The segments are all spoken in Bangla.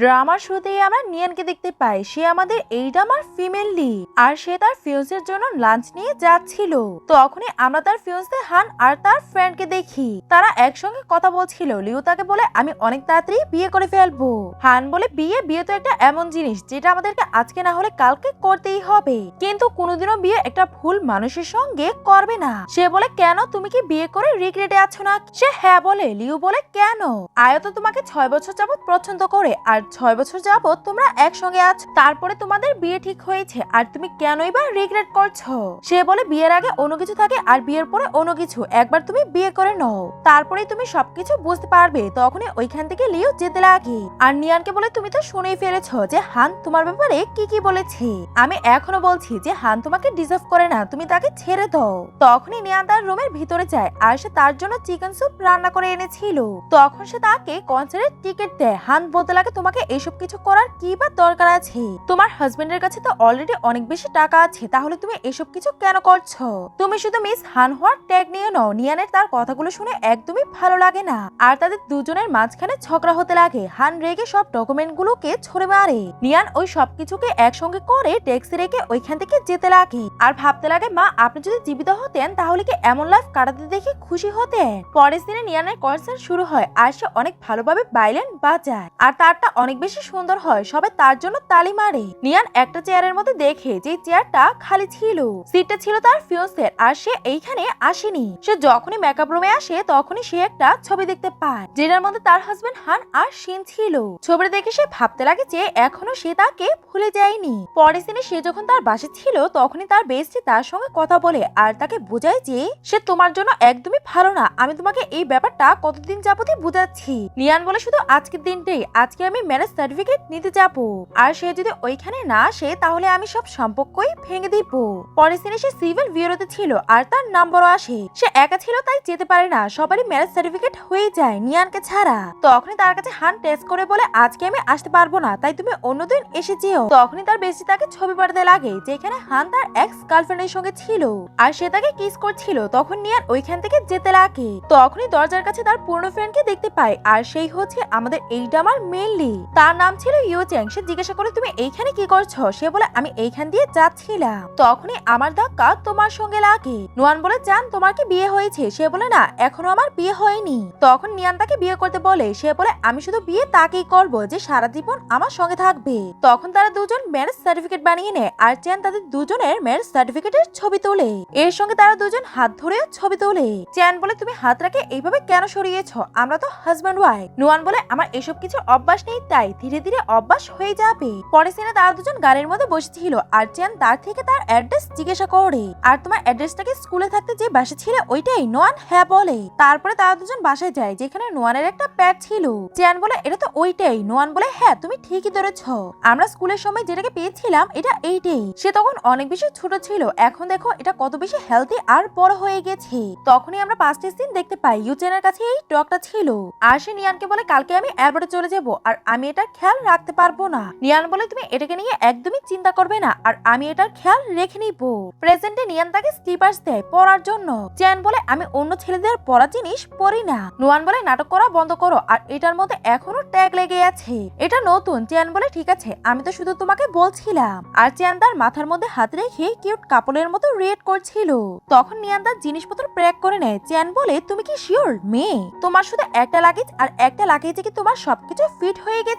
ড্রামার শুরুতেই আমরা নিয়ানকে দেখতে পাই। সে আমাদের এই ড্রামার ফিমেল লিড আর সে তার ফিউজের জন্য লাঞ্চ নিয়ে যাচ্ছিল। তখনই আমরা তার ফিউজে হান আর তার ফ্রেন্ডকে দেখি। তারা একসঙ্গে কথা বলছিল। লিও তাকে বলে, আমি অনেক তাড়াতাড়ি বিয়ে করে ফেলব। হান বলে, বিয়ে বিয়ে তো একটা এমন জিনিস, যেটা আমাদেরকে আজকে না হলে কালকে করতেই হবে। কিন্তু কোনোদিনও বিয়ে একটা ভুল মানুষের সঙ্গে করবে না। সে বলে, কেন? তুমি কি বিয়ে করে রিগ্রেটে আছো না সে হ্যাঁ বলে, লিও বলে, কেন? আয়ত তোমাকে ছয় বছর যাবত পছন্দ করে, আর ছয় বছর যাবত তোমরা একসঙ্গে আছো, তারপরে তোমাদের বিয়ে ঠিক হয়েছে, আর তুমি কেনই বা রিগ্রেট করছ? সে বলে, বিয়ের আগে অন্য কিছু থাকে আর বিয়ের পরে অন্য কিছু। একবার তুমি বিয়ে করে নাও তারপরে তুমি সবকিছু বুঝতে পারবে। তখনই ওইখান থেকে লিও যেতে লাগে। আর নিয়ানকে বলে, তুমি তো শুনেই ফেলেছো যে হান তোমার ব্যাপারে কি কি বলেছে। আমি এখনও বলছি যে হান তোমাকে ডিজার্ভ করে না, তুমি তাকে ছেড়ে দাও। তখনই নিয়ান তার রুমের ভিতরে যায় আর সে তার জন্য চিকেন স্যুপ রান্না করে এনেছিল। তখন সে তাকে কনসার্টের টিকিট দেয়। হান বলতে লাগে, তোমাকে এসব কিছু করার কি বা দরকার আছে? তোমার হাজবেন্ডের কাছে তো অলরেডি অনেক বেশি টাকা আছে, তাহলে তুমি এসব কিছু কেন করছ? তুমি শুধু মিস হান হওয়ার ট্যাগ নিয়ে নাও। নিয়ানের তার কথাগুলো শুনে একদমই ভালো লাগে না। আর তাদের দুজনের মাঝখানে ঝগড়া হতে লাগে। হান রেগে সব ডকুমেন্ট গুলোকে ছড়ে মারে। নিয়ান ওই সবকিছুকে একসঙ্গে করে ট্যাক্সি রেখে ওইখান থেকে যেতে লাগে। আর ভাবতে লাগে, মা, আপনি যদি জীবিত হতেন, তাহলে কি এমন লাইফ কাটাতে দেখে খুশি হতেন? পরের দিনে নিয়ানের কনসার্ট শুরু হয়, আর সে অনেক ভালোভাবে বাইলেন বাজায় আর তারটা অনেক বেশি সুন্দর হয় সবাই তার জন্য তালি মারে। নিয়ান একটা চেয়ারের মধ্যে দেখে যে চেয়ারটা খালি ছিল। সিটটা ছিল তার ফিওসের, আর সে এইখানে আসেনি। সে যখনই মেকআপ রুমে আসে, তখনই সে একটা ছবি দেখতে পায়, যেটার মধ্যে তার হাজবেন্ড হান আর শিন ছিল। ছবিটা দেখে সে ভাবতে লাগে যে এখনও সে তাকে ভুলে যায়নি। পরের দিনে সে যখন তার বাসে ছিল, তখনই তার বেস্টি তার সঙ্গে কথা বলে, আর তাকে বোঝায় যে সে তোমার জন্য একদমই ভালো না। আমি তোমাকে এই ব্যাপারটা কতদিন যাবতই বুঝাচ্ছি। নিয়ান বলে, শুধু আজকের দিনটাই। আজকে আমি ম্যারেজ সার্টিফিকেট নিতে যাব। আর সে যদি ওইখানে না আসে, তাহলে আমি সব সম্পর্কই ভেঙে দিব। পরের দিনে সে সিভিল বিউরোতে ছিল, আর তার নাম্বারও আসে। সে একা ছিল, তাই যেতে পারে না। সবারই ম্যারেজ সার্টিফিকেট হয়ে যায়, নিয়ানকে ছাড়া। তখনই তার কাছে হান টেস্ট করে বলে, আজকে আমি আসতে পারব না, তাই তুমি অন্যদিন এসে যেও। তখনই তার বেশি তাকে ছবি পাঠাতে লাগে, যেখানে হান তার এক্স গার্লফ্রেন্ডের সঙ্গে ছিল। আর সে তাকে কিস করছিল, তখন নিয়ান ওইখান থেকে যেতে লাগে। তখনই দরজার কাছে তার পুরনো ফ্রেন্ডকে দেখতে পায়, আর সেই হচ্ছে আমাদের এই ডামার মেনলি তার নাম ছিল ইউ চ্যাং। সে জিজ্ঞাসা করে, তুমি এইখানে কি করছ? সে বলে, আমি এইখান দিয়ে যাচ্ছিলাম। তখনই আমার ধাক্কা তোমার সঙ্গে লাগে। নুয়ান বলে, জান, তোমার কি বিয়ে হয়েছে? সে বলে, না, এখনও আমার বিয়ে হয়নি। তখন নিয়ান তাকে বিয়ে করতে বলে। সে বলে, আমি শুধু বিয়ে তাকেই করব যে সারা জীবন আমার সঙ্গে থাকবে। তখন তারা দুজন ম্যারেজ সার্টিফিকেট বানিয়ে নেয় আর চ্যান তাদের দুজনের ম্যারেজ সার্টিফিকেটের ছবি তোলে। এর সঙ্গে তারা দুজন হাত ধরে ছবি তোলে। চ্যান বলে, তুমি হাত রাখে এইভাবে কেন সরিয়েছ? আমরা তো হাজব্যান্ড ওয়াইফ নুয়ান বলে, আমার এসব কিছু অভ্যাস নেই তাই ধীরে ধীরে অভ্যাস হয়ে যাবে। পরে সিনে তারা দুজন গাড়ির মধ্যে বসেছিল আর চ্যান তার থেকে তার অ্যাড্রেস জিজ্ঞাসা করে। আর তোমার অ্যাড্রেসটাকে স্কুলে থাকতে যে বাসা ছিল ওইটাই নোয়ান হ্যাঁ বলে। তারপরে তারা দুজন বাসায় যায় যেখানে নোয়ানের একটা প্যাড ছিল। চ্যান বলে, এটা তো ওইটাই। নোয়ান বলে হ্যাঁ তুমি ঠিকই ধরেছ। আমরা স্কুলের সময় যেটাকে পেয়েছিলাম, এটা এইটাই। সে তখন অনেক বেশি ছোট ছিল। এখন দেখো, এটা কত বেশি হেলদি আর বড় হয়ে গেছে। তখনই আমরা পাঁচটি সিন দেখতে পাই। ইউচেনের কাছে এই টকটা ছিল। আর সে নিয়ানকে বলে, কালকে আমি এয়ারপোর্টে চলে যাব। আর আমি এটা খেয়াল রাখতে পারব না। নিয়ান বলে, তুমি এটাকে নিয়ে একদমই চিন্তা করবে না, আর আমি এটার খেয়াল রেখে নিব। প্রেজেন্টে নিয়ান তাকে স্লিপার্স দেয় পরার জন্য। চ্যান বলে, আমি অন্য ছেলেদের পরা জিনিস পরি না। নোয়ান বলে, নাটক করা বন্ধ করো, আর এটার মধ্যে এখনও ট্যাগ লেগে আছে। এটা নতুন। চ্যান বলে, ঠিক আছে, আমি তো শুধু তোমাকে বলছিলাম। আর চ্যান তার মাথার মধ্যে হাত রেখে কিউট কাপড়ের মতো রেড করছিল। তখন নিয়ান তার জিনিসপত্র প্যাক করে নেয়। চ্যান বলে, তুমি কি শিওর মেয়ে? তোমার শুধু একটা লাগেজ আর একটা লাগেজে কি তোমার সবকিছু ফিট হয়ে গেছে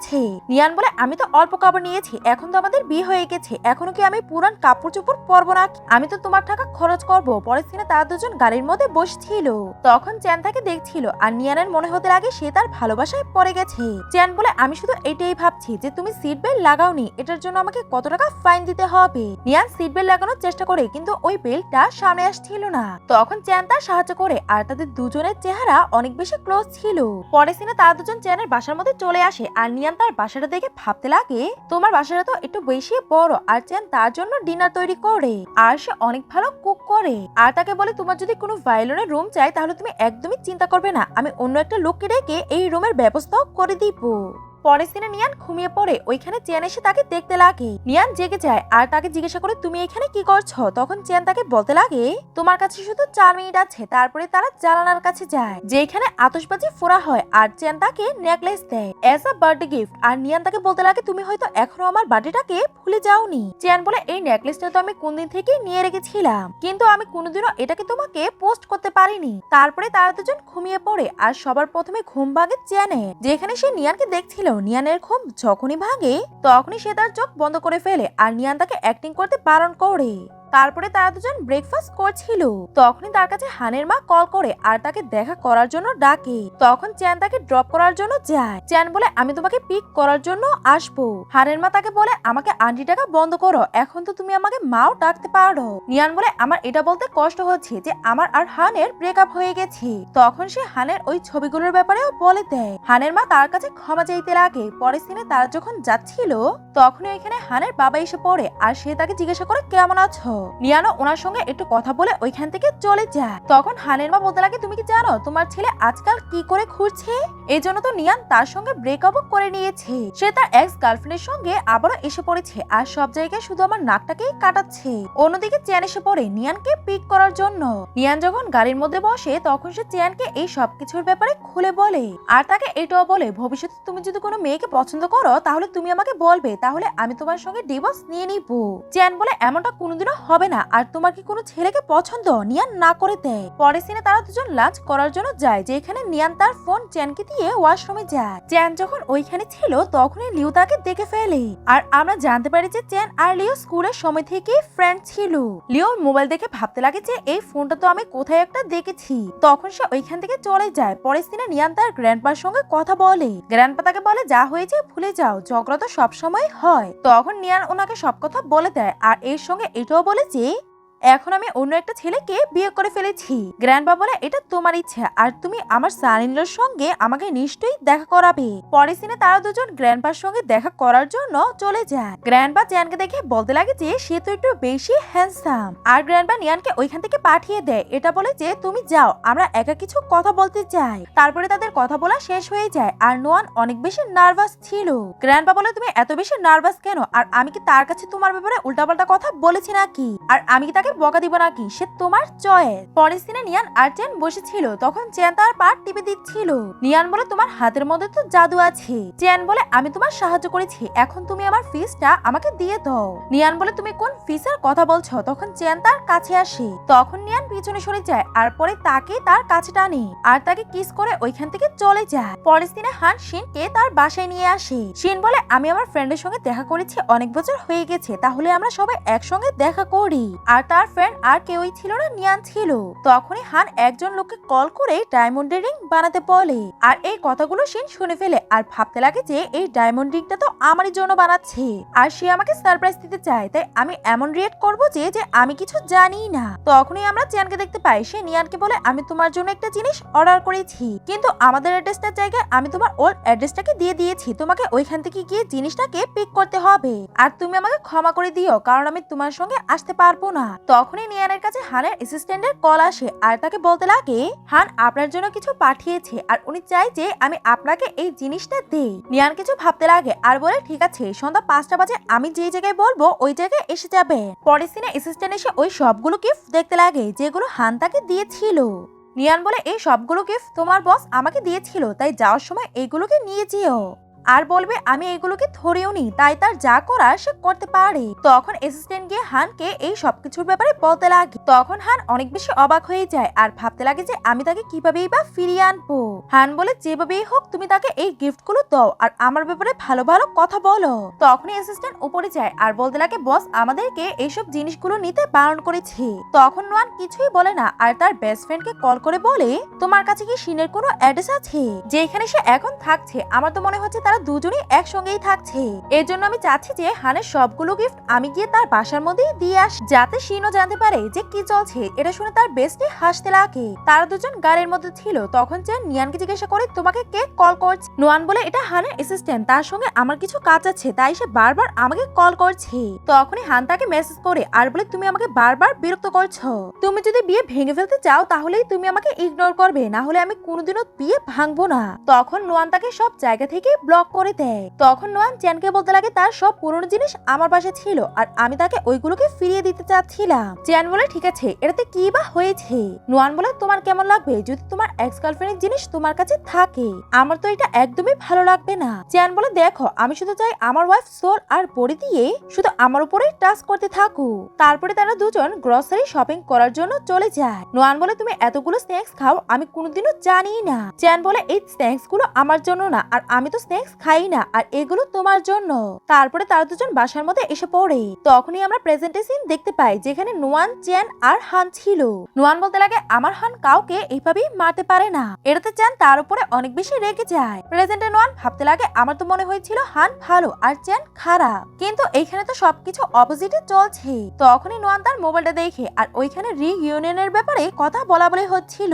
নিয়ান বলে, আমি তো অল্প কাপড় নিয়েছি, এখন তো আমাদের বিয়ে হয়ে গেছে। এখনও কি আমি পুরান কাপড় চোপড় পরবো না আমি তো তোমার টাকা খরচ করব। পরের দিনে তারা দুজন গাড়ির মধ্যে বসছিল। তখন চ্যান তাকে দেখছিল আর নিয়ানের মনে হতে লাগে সে তার ভালোবাসায় পড়ে গেছে। চ্যান বলে, আমি শুধু এটাই ভাবছি যে তুমি সিট বেল্ট লাগাওনি। এটার জন্য আমাকে কত টাকা ফাইন দিতে হবে? নিয়ান সিট বেল্ট লাগানোর চেষ্টা করে, কিন্তু ওই বেল্টটা সামনে আসছিল না। তখন চ্যান তার সাহায্য করে আর তাদের দুজনের চেহারা অনেক বেশি ক্লোজ ছিল। পরে সিনে তারা দুজন চ্যানের বাসার মধ্যে চলে আসে আর নিয়ান তার বাসাটা দেখে ভাবতে লাগে, তোমার বাসাটা তো একটু বেশি বড়, আর চেন তার জন্য ডিনার তৈরি করে। আর সে অনেক ভালো কুক করে। আর তাকে বলে, তোমার যদি কোনো ভায়োলিনের রুম চাই, তাহলে তুমি একদমই চিন্তা করবে না। আমি অন্য একটা লোককে ডেকে এই রুমের ব্যবস্থাও করে দিব। পরের দিনে নিয়ান ঘুমিয়ে পড়ে। ওইখানে চেন এসে তাকে দেখতে লাগে। নিয়ান জেগে যায় আর তাকে জিজ্ঞাসা করে, তুমি এখানে কি করছ? তখন চেন তাকে বলতে লাগে, তোমার কাছে শুধু চার মিনিট আছে। তারপরে তারা জানালার কাছে যায় যে যেখানে আতশবাজি ফোড়া হয় আর চেন তাকে নেকলেস দেয় অ্যাজ আ বার্থডে গিফট আর নিয়ান তাকে বলতে লাগে, তুমি হয়তো এখনও আমার বার্থডেটাকে ভুলে যাওনি। চেন বলে, এই নেকলেসটা তো আমি কোনদিন থেকে নিয়ে রেখেছিলাম। কিন্তু আমি কোনোদিনও এটাকে তোমাকে পোস্ট করতে পারিনি। তারপরে তারা দুজন ঘুমিয়ে পড়ে আর সবার প্রথমে ঘুম ভাঙে চেনে যেখানে সে নিয়ানকে দেখছিল। নিয়ানের ঘুম যখনই ভাঙে, তখনই সে তার চোখ বন্ধ করে ফেলে আর নিয়ান তাকে অ্যাক্টিং করতে বারণ করে। তারপরে তারা দুজন ব্রেকফাস্ট করছিল। তখনই তার কাছে হানের মা কল করে আর তাকে দেখা করার জন্য ডাকে। তখন চ্যান তাকে ড্রপ করার জন্য যায়। চ্যান বলে, আমি তোমাকে পিক করার জন্য আসব। হানের মা তাকে বলে, আমাকে আন্টি টাকা বন্ধ করো, এখন তো তুমি আমাকে মাও ডাকতে পারো। নিয়ান বলে, আমার এটা বলতে কষ্ট হচ্ছে যে আমার আর হানের ব্রেকআপ হয়ে গেছে। তখন সে হানের ওই ছবিগুলোর ব্যাপারেও বলে দেয়। হানের মা তার কাছে ক্ষমা চাইতে লাগে। পরের সিনে তারা যখন যাচ্ছিল, তখনই ওইখানে হানের বাবা এসে পড়ে আর সে তাকে জিজ্ঞাসা করে, কেমন আছো? নিয়ানো ওনার সঙ্গে একটু কথা বলে ওইখান থেকে চলে যায়। তখন হানের মা বলতে লাগে, তুমি কি জানো তোমার ছেলে আজকাল কি করে ঘুরছে এই জন্য তো নিয়ান তার সঙ্গে ব্রেকআপ করে নিয়েছে। সে তার এক্স গার্লফ্রেন্ডের সঙ্গে আবারও এসে পড়েছে আর সব জায়গায় শুধু আমার নাকটাকেই কাটাচ্ছে। অন্যদিকে চেন এসে পড়ে নিয়ানকে পিক করার জন্য। নিয়ান যখন গাড়ির মধ্যে বসে, তখন সে চেয়ানকে এই সবকিছুর ব্যাপারে খুলে বলে, আর তাকে এটাও বলে, ভবিষ্যতে তুমি যদি কোনো মেয়েকে পছন্দ করো, তাহলে তুমি আমাকে বলবে, তাহলে আমি তোমার সঙ্গে ডিভোর্স নিয়ে নিব। চেয়ান বলে, এমনটা কোনোদিনও হবে না। আর তোমার কি কোনো ছেলেকে পছন্দ? নিয়ান না করে দেয়। পরের সিনে তারা দুজন লাঞ্চ করার জন্য যায় যেখানে নিয়ান তার ফোন চ্যানকে দিয়ে ওয়াশরুমে যায়। চ্যান যখন ওইখানে ছিল, তখনই লিউ তাকে দেখে ফেলে। আর আমরা জানতে পারি যে চ্যান আর লিও স্কুলের সময় থেকে ফ্রেন্ড ছিল। লিও মোবাইল দেখে ভাবতে লাগে যে, এই ফোনটা তো আমি কোথায় একটা দেখেছি? তখন সে ওইখান থেকে চলে যায়। পরের দিনে নিয়ান তার গ্র্যান্ডপার সঙ্গে কথা বলে। গ্র্যান্ডপা তাকে বলে, যা হয়েছে ভুলে যাও, ঝগড়া তো সবসময় হয়। তখন নিয়ান ওনাকে সব কথা বলে দেয়। আর এর সঙ্গে এটাও বলে যে এখন আমি অন্য একটা ছেলেকে বিয়ে করে ফেলেছি। গ্র্যান্ডবা বলে, এটা তোমার ইচ্ছা, আর তুমি আমার সানিন্দ্রর সঙ্গে আমাকে নিশ্চয়ই দেখা করাবে। পরের সিনে তারা দুজন গ্র্যান্ডবার সঙ্গে দেখা করার জন্য চলে যায়। গ্র্যান্ডবা চ্যানকে দেখে বলতে লাগে যে, সে তো একটু বেশি হ্যান্ডসাম আর গ্র্যান্ডবা নিয়ানকে ওইখান থেকে পাঠিয়ে দেয়। এটা বলে যে, তুমি যাও, আমরা একা কিছু কথা বলতে চাই। তারপরে তাদের কথা বলা শেষ হয়ে যায়, আর নোয়ান অনেক বেশি নার্ভাস ছিল। গ্র্যান্ডবা বলে, তুমি এত বেশি নার্ভাস কেন? আর আমি কি তার কাছে তোমার ব্যাপারে উল্টাপাল্টা কথা বলেছি নাকি? আর আমি কি তাকে বকা দিব নাকি? সে তোমার চয়েস। পরের সিনে নিয়ান আর চেন বসেছিল। তখন চেন তার পাট টিপে দিচ্ছিল। নিয়ান বলে, তোমার হাতের মধ্যে তো জাদু আছে। চেন বলে, আমি তোমার সাহায্য করেছি। এখন তুমি আমার ফিসটা আমাকে দিয়ে দাও। নিয়ান বলে, তুমি কোন ফিসের কথা বলছো? তখন চেন তার কাছে আসে। তখন নিয়ান পিছনে সরে যায়, আর পরে তাকে তার কাছে টানে আর তাকে কিস করে ওইখান থেকে চলে যায়। পরের দিনে হান শিনকে তার বাসায় নিয়ে আসে। শিন বলে, আমি আমার ফ্রেন্ডের সঙ্গে দেখা করেছি, অনেক বছর হয়ে গেছে। তাহলে আমরা সবাই একসঙ্গে দেখা করি। আর তার ফ্রেন্ড আর কেউই ছিল না, নিয়ান ছিল। তখনই হান একজন লোককে কল করে ডায়মন্ডের রিং বানাতে বলে। আর এই কথাগুলো শিন শুনে ফেলে আর ভাবতে লাগে যে এই ডায়মন্ড রিংটা তো আমারই জন্য বানাচ্ছে। আর সে আমাকে সারপ্রাইজ দিতে চায়, তাই আমি এমন রিয়েক্ট করব যে যে আমি কিছু জানি না। তখনই আমরা চিয়ানকে দেখতে পাই। সে নিয়ানকে বলে, আমি তোমার জন্য একটা জিনিস অর্ডার করেছি। কিন্তু আমাদের অ্যাড্রেসটার জায়গায় আমি তোমার ওল্ড অ্যাড্রেসটাকে দিয়ে দিয়েছি। তোমাকে ওইখান থেকে গিয়ে জিনিসটাকে পিক করতে হবে। আর তুমি আমাকে ক্ষমা করে দিও, কারণ আমি তোমার সঙ্গে আসতে পারব না। তখনই নিয়ানের কাছে হানের অ্যাসিস্ট্যান্টের কল আসে আর তাকে বলতে লাগে, হান, আপনার জন্য কিছু পাঠিয়েছে আর উনি চাই যে আমি আপনাকে এই জিনিসটা দেই। নিয়ান কিছু ভাবতে লাগে আর বলে, ঠিক আছে, সন্ধ্যা পাঁচটা বাজে, আমি যে জায়গায় বলব, ওই জায়গায় এসে যাবে। পরের সিনে অ্যাসিস্ট্যান্ট এসে ওই সবগুলো গিফট দেখতে লাগে, যেগুলো হান তাকে দিয়েছিল। নিয়ান বলে, এই সবগুলো গিফট তোমার বস আমাকে দিয়েছিল, তাই যাওয়ার সময় এইগুলোকে নিয়ে যেও। আর বলবে, আমি এগুলোকে ধরেও নি তাই তার যা করার সে করতে পারে। তখন অ্যাসিস্ট্যান্ট গিয়ে হানকে এই সবকিছুর ব্যাপারে বলতে লাগে। তখন হান অনেক বেশি অবাক হয়ে যায় আর ভাবতে লাগে যে, আমি তাকে কিভাবেই বা ফিরিয়ে আনব? হান বলে, যেভাবেই হোক, তুমি তাকে এই গিফটগুলো দাও আর আমার ব্যাপারে ভালো ভালো কথা বলো। তখনই অ্যাসিস্ট্যান্ট উপরে যায় আর বলতে লাগে, বস, আমাদেরকে এইসব জিনিসগুলো নিতে বারণ করেছে। তখন নোয়ান কিছুই বলে না আর তার বেস্ট ফ্রেন্ডকে কল করে বলে, তোমার কাছে কি সিনের কোনো অ্যাড্রেস আছে? যেখানে সে এখন থাকছে। আমার তো মনে হচ্ছে তার তারা দুজনেই একসঙ্গেই থাকছে। এর জন্য আমি চাচ্ছি যে হানের সবগুলো গিফট আমি গিয়ে তার বাসার মধ্যেই দিয়ে আস, যাতে শিনও জানতে পারে যে কি চলছে। এটা শুনে তার বেস্টে হাসতে লাগে। তারা দুজন গাড়ির মধ্যে ছিল, তখন যে নিয়ানকে জিজ্ঞাসা করে, তোমাকে কে কল করছে? নোয়ান বলে, এটা হানের অ্যাসিস্ট্যান্ট তার সঙ্গে আমার কিছু কাজ আছে, তাই সে বারবার আমাকে কল করছে। তখনই হান তাকে মেসেজ করে, আর বলে, তুমি আমাকে বারবার বিরক্ত করছ। তুমি যদি বিয়ে ভেঙে ফেলতে চাও, তাহলেই তুমি আমাকে ইগনোর করবে না হলে আমি কোনোদিনও বিয়ে ভাঙবো না। তখন নোয়ান তাকে সব জায়গা থেকে ব্লক করে দেয়। তখন নোয়ান চ্যানকে বলতে লাগে তার সব পুরনো জিনিস আমার পাশে ছিল আর আমি তাকে ওইগুলোকে ফিরিয়ে দিতে চাচ্ছিলাম। চ্যান বলে, ঠিক আছে, এটাতে কি বা হয়েছে? নোয়ান বলে, তোমার কেমন লাগবে? যদি তোমার এক্স গার্লফ্রেন্ডের জিনিস তোমার কাছে থাকে, আমার তো এটা একদমই ভালো লাগবে না। চ্যান বলে, দেখো, আমি শুধু চাই আমার ওয়াইফ সোল আর বডি দিয়ে শুধু আমার উপরে টাচ করতে থাকো। তারপরে তারা দুজন গ্রসারি শপিং করার জন্য চলে যায়। নোয়ান বলে, তুমি এতগুলো স্ন্যাক্স খাও, আমি কোনোদিনও জানি না। চ্যান বলে, এই স্ন্যাক্সগুলো আমার জন্য না, আর আমি তো স্ন্যাক্স খাই না, আর এগুলো তোমার জন্য। তারপরে তারা দুজন বাসার মধ্যে এসে পড়ে। তখনই আমরা প্রেজেন্টে সিন দেখতে পাই, যেখানে নোয়ান, চ্যান আর হান ছিল। নোয়ান বলতে লাগে, আমার হান কাউকে এইভাবেই মারতে পারে না। এটাতে চ্যান তার উপরে অনেক বেশি রেগে যায়। প্রেজেন্টে নোয়ান ভাবতে লাগে, আমার তো মনে হয়েছিল হান ভালো আর চ্যান খারাপ। কিন্তু এইখানে তো সবকিছু অপোজিটে চলছে। তখনই নোয়ান তার মোবাইলটা দেখে, আর ওইখানে রি ইউনিয়নের ব্যাপারে কথা বলা বলে হচ্ছিল।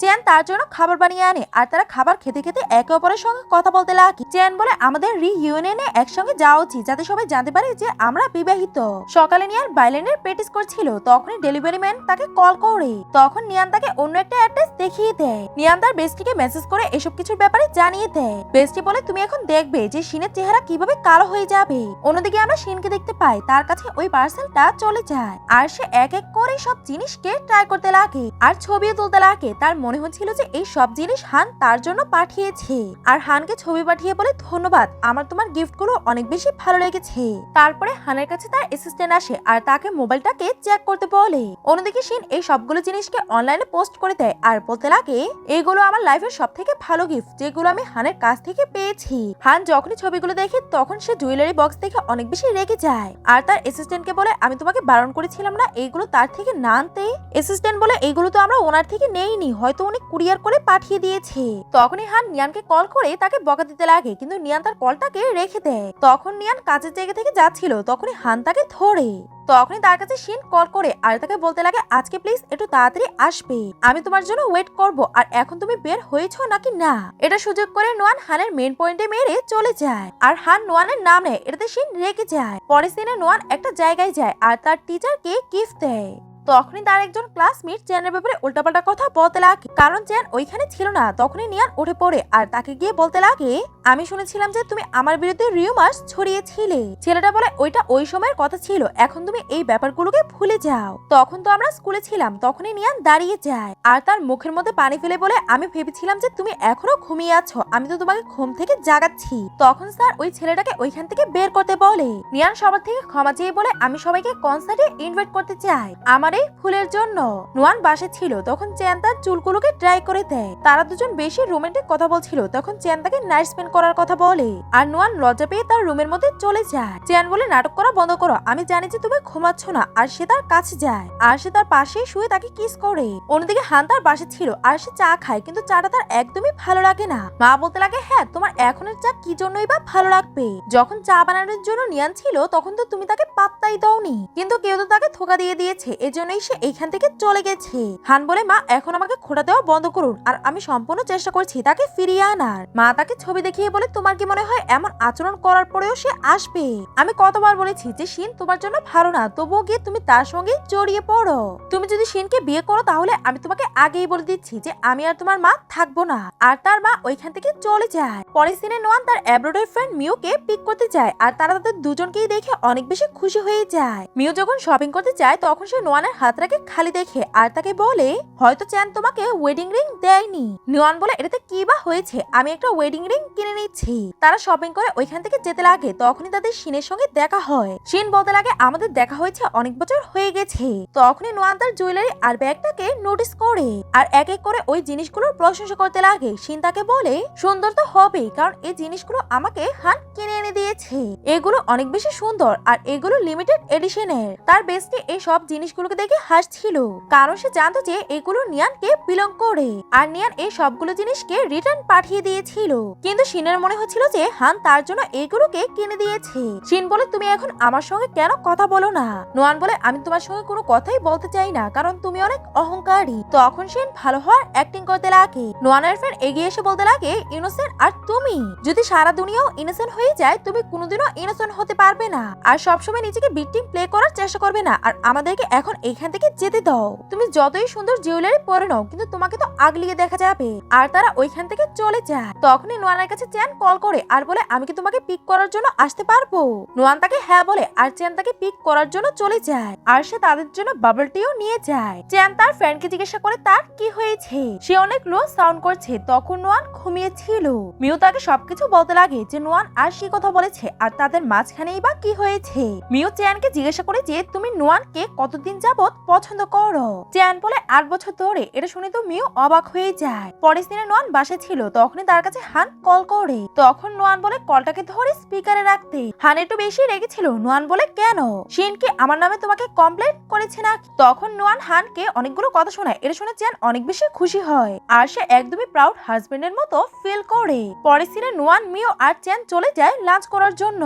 চ্যান তার জন্য খাবার বানিয়ে আনে, আর তারা খাবার খেতে খেতে একে অপরের সঙ্গে কথা বলতে লাগে। চ্যান বলে, আমাদের রি ইউনিয়নে একসঙ্গে যাওয়া উচিত, যাতে সবাই জানতে পারে যে আমরা বিবাহিত। সকালে নিয়ান বাইল্যান্ডের প্র্যাকটিস করছিল, তখনই ডেলিভারি ম্যান তাকে কল করে। তখন নিয়ান তাকে অন্য একটা অ্যাড্রেস দেখিয়ে দেয়। নিয়ান তার বেস্টিকে মেসেজ করে এসব কিছুর ব্যাপারে জানিয়ে দেয়। বেস্টি বলে, তুমি এখন দেখবে যে শিনের চেহারা কীভাবে কালো হয়ে যাবে। অন্যদিকে আমরা শিনকে দেখতে পাই, তার কাছে ওই পার্সেলটা চলে যায়। আর সে এক এক করে সব জিনিসকে ট্রাই করতে লাগে, আর ছবিও তুলতে লাগে। তার মনে হচ্ছিল যে এই সব জিনিস হান তার জন্য পাঠিয়েছে। আর হানকে ছবি পাঠিয়ে বলে, ধন্যবাদ, আমার তোমার গিফটগুলো অনেক বেশি ভালো লেগেছে। তারপরে হানের কাছে তার অ্যাসিস্ট্যান্ট আসে আর তাকে মোবাইলটাকে চেক করতে বলে। অন্যদিকে শিন এই সবগুলো জিনিসকে অনলাইনে পোস্ট করে দেয় আর বলতে লাগে, এগুলো আমার লাইফের সব থেকে ভালো গিফট, যেগুলো আমি হানের কাছ থেকে পেয়েছি। হান যখনই ছবিগুলো দেখে, তখন সে জুয়েলারি বক্স দেখে অনেক বেশি রেগে যায়। আর তার অ্যাসিস্ট্যান্টকে বলে, আমি তোমাকে বারণ করেছিলাম না এইগুলো তার থেকে না আনতে? অ্যাসিস্ট্যান্ট বলে এইগুলো তো আমরা ওনার থেকে নেইনি হয়তো উনি কুরিয়ার করে পাঠিয়ে দিয়েছে। তখনই হান নিয়ানকে কল করে তাকে বকা দিতে লাগে, কিন্তু নিয়ান তার কলটাকে রেখে দেয়। তখন নিয়ান কাজের জায়গা থেকে যাচ্ছিল, তখনই হান তাকে ধরে। তখনই তার কাছে শিন কল করে, আর তাকে বলতে লাগে, আজকে প্লিজ একটু তাড়াতাড়ি আসবে। আমি তোমার জন্য ওয়েট করব, আর এখন তুমি বের হয়েছো নাকি না? এটা সুযোগ করে নোয়ান হানের মেন পয়েন্টে মেরে চলে যায়। আর হান নোয়ানের নাম নেয়, এটাতে শিন রেগে যায়। পরের দিনে নোয়ান একটা জায়গায় যায়, আর তার টিচারকে গিফট দেয়। তখনই তার একজন ক্লাসমেট চ্যানের ব্যাপারে উল্টাপাল্টা কথা বলতে লাগে। কারণ চ্যান ওইখানে ছিল না, তখনই নিয়ান উঠে পড়ে আর তাকে গিয়ে বলতে লাগে, আমি শুনেছিলাম যে তুমি আমার বিরুদ্ধে রিউমার্স ছড়িয়েছিলে। ছেলেটা বলে ওইটা ওই সময়ের কথা ছিল, এখন তুমি এই ব্যাপারগুলোকে ভুলে যাও। তখন তো আমরা স্কুলে ছিলাম, তখনই নিয়ান দাঁড়িয়ে যায় আর তার মুখের মধ্যে পানি ফেলে বলে, আমি ভেবেছিলাম যে তুমি এখনও ঘুমিয়ে আছো, আমি তো তোমাকে ঘুম থেকে জাগাচ্ছি। তখন স্যার ওই ছেলেটাকে ওইখান থেকে বের করতে বলে। নিয়ান সবার থেকে ক্ষমা চেয়ে বলে, আমি সবাইকে কনসার্টে ইনভাইট করতে চাই। আমার এই ফুলের জন্য। নোয়ান বাসে ছিল, তখন চ্যান তার চুলগুলোকে ট্রাই করে দেয়। তারা দুজন বেশি রোমান্টিক কথা বলছিল, তখন চ্যান তাকে নাইট স্পেন্ড করার কথা বলে। আর নোয়ান লজ্জা পেয়ে তার রুমের মধ্যে চলে যায়। চ্যান বলে, নাটক করা বন্ধ করো, আমি জানি যে তুমি ঘুমাচ্ছ না। আর সে তার কাছে যায়। আর সে তার পাশে শুয়ে তাকে কিস করে। অন্যদিকে হান তার বাসে ছিল, আর সে চা খায়, কিন্তু চাটা তার একদমই ভালো লাগে না। মা বলতে লাগে হ্যাঁ তোমার এখনের চা কি জন্যই বা ভালো লাগবে? যখন চা বানানোর জন্য নিয়ান ছিল, তখন তো তুমি তাকে পাত্তাই দাওনি। কিন্তু কেউ তো তাকে ধোকা দিয়ে দিয়েছে। এজন্যই সে এইখান থেকে চলে গেছে। হান বলে, মা, এখন আমাকে খোটা দেওয়া বন্ধ করুন আর আমি সম্পূর্ণ চেষ্টা করছি তাকে ফিরিয়ে আনার। মা তাকে ছবি দেখিয়ে বলে, তোমার কি মনে হয় এমন আচরণ করার পরেও সে আসবে? আমি কতবার বলেছি যে, শিন তোমার জন্য ভালো না, তবুও গিয়ে তুমি তার সঙ্গে জড়িয়ে পড়ো। তুমি যদি শিনকে বিয়ে করো তাহলে আমি তোমাকে আগেই বলে দিচ্ছি যে, আমি আর তোমার মা থাকব না। আর তার মা ওইখান থেকে চলে যায়। পরের দিনে নোয়ান তার অ্যাব্রোডের ফ্রেন্ড মিউকে পিক করতে যায় আর তারা তাদের দুজনকেই দেখে অনেক বেশি খুশি হয়ে যায়। মিউ যখন শপিং করতে যায়, তখন সে নোয়ানের হাতটাকে খালি দেখে আর তাকে বলে, হয়তো চ্যান তোমাকে ওয়েডিং রিং দেয়নি। নোয়ান বলে, এটাতে কি বা হয়েছে? আমি একটা ওয়েডিং রিং কিনে নিচ্ছি। তারা শপিং করে ওইখান থেকে যেতে লাগে, তখনই তাদের শিনের সঙ্গে দেখা হয়। শিন বলতে লাগে, আমাদের দেখা হয়েছে অনেক বছর হয়ে গেছে। তখনই নোয়ান তার জুয়েলারি আর ব্যাগটাকে নোটিস করে আর এক এক করে ওই জিনিসগুলোর প্রশংসা করতে লাগে। শিন তাকে বলে, সুন্দর তো হবেই, কারণ এই জিনিসগুলো আমাকে হান কিনে এনে দিয়েছে। এগুলো অনেক বেশি সুন্দর আর এগুলো লিমিটেড এডিশনের তার বেস্টে এই সব জিনিসগুলোকে দেখে হাসছিল। কারণ সে জানতো যে এগুলো নিয়ানকে বিলং করে। আর নিয়ান এই সবগুলো জিনিসকে রিটার্ন পাঠিয়ে দিয়েছিল। কিন্তু শিনের মনে হচ্ছিল যে হান তার জন্য এগুলোকে কিনে দিয়েছে। শিন বলে, তুমি এখন আমার সঙ্গে কেন কথা বলো না? নোয়ান বলে, আমি তোমার সঙ্গে কোনো কথাই বলতে চাই না, কারণ তুমি অনেক অহংকারী। তখন শিন ভালো হওয়ার অ্যাক্টিং করতে লাগে। নোয়ানের ফ্রেন্ড এগিয়ে এসে বলতে লাগে ইনোসেন্ট আর তুমি? যদি সারা দুনিয়াও ইনোসেন্ট হয়ে যায়, তুমি কোনোদিনও ইনোসেন্ট হতে পারবে না। আর সবসময় নিজেকে ভিকটিম প্লে করার চেষ্টা করবে না। আর আমাদেরকে এখন এখান থেকে যেতে দাও। তুমি যতই সুন্দর জুয়েলারি পরে নাও, কিন্তু তোমাকে তো আগলিয়ে দেখা যাবে। আর তারা ওইখান থেকে চলে যায়। তখনই নোয়ানের কাছে চ্যান কল করে আর বলে, আমি কি তোমাকে পিক করার জন্য আসতে পারব? নোয়ান তাকে হ্যাঁ বলে আর চ্যান তাকে পিক করার জন্য চলে যায়। আর সে তাদের জন্য বাবল টিও নিয়ে যায়। চ্যান তার ফ্রেন্ডকে জিজ্ঞাসা করে, তার কি হয়েছে? সে অনেক লো সাউন্ড করছে। তখন নোয়ান ঘুমিয়েছিল। মিউ তাকে সবকিছু বলতে লাগে যে নোয়ান আর সে কথা বলেছে, আর তাদের মাঝখানেই বা কি হয়েছে? মিউ চ্যানকে জিজ্ঞাসা করে যে, তুমি নোয়ানকে কতদিন যাবত পছন্দ করো। চ্যান বলে, আট বছর ধরে। এটা শুনে তো মিউ অবাক হয়ে যায়। পরের দিনে নোয়ান বাসে ছিল, তখনই তার কাছে হান কল করে। তখন নোয়ান বলে, কলটাকে ধরে স্পিকারে রাখতে। হান একটু বেশি রেগেছিল নোয়ান বলে, কেন? শিন কি আমার নামে তোমাকে কমপ্লেন করেছে না তখন নোয়ান হানকে অনেকগুলো কথা শোনায়। এটা শুনে চ্যান অনেক বেশি খুশি হয় আর সে একদমই প্রাউড হাজবেন্ডের মতো ফিল করে। পরের দিনে নোয়ান মিও আর চ্যান চলে যায় লাঞ্চ করার জন্য।